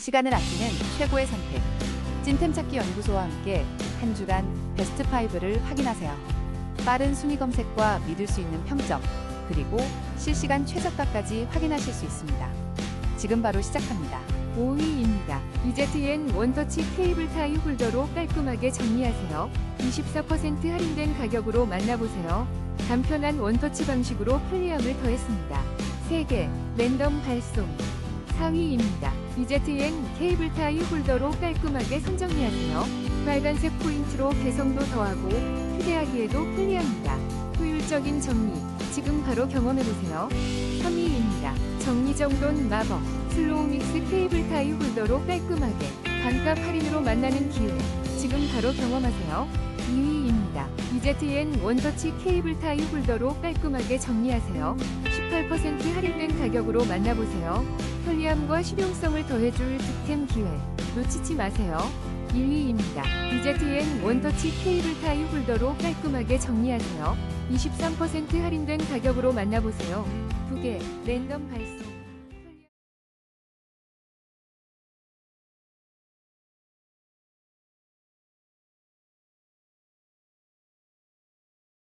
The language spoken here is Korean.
시간을 아끼는 최고의 선택. 찐템 찾기 연구소와 함께 한 주간 베스트 5를 확인하세요. 빠른 순위 검색과 믿을 수 있는 평점, 그리고 실시간 최저가까지 확인하실 수 있습니다. 지금 바로 시작합니다. 5위입니다. EZN 원터치 케이블 타이 홀더로 깔끔하게 정리하세요. 24% 할인된 가격으로 만나보세요. 간편한 원터치 방식으로 편리함을 더했습니다. 3개 랜덤 발송 4위입니다. EZN 케이블 타이 홀더로 깔끔하게 선정리하세요. 빨간색 포인트로 개성도 더하고 휴대하기에도 편리합니다. 효율적인 정리 지금 바로 경험해보세요. 3위입니다. 정리정돈 마법 슬로우 믹스 케이블 타이 홀더로 깔끔하게 반값 할인으로 만나는 기회 지금 바로 경험하세요 2위입니다 EZN 원터치 케이블 타이 홀더로 깔끔하게 정리하세요 18% 할인된 가격으로 만나보세요 편리함과 실용성을 더해줄 득템 기회 놓치지 마세요 1위입니다. EZN 원터치 케이블 타이 홀더로 깔끔하게 정리하세요. 23% 할인된 가격으로 만나보세요. 2개 랜덤 발송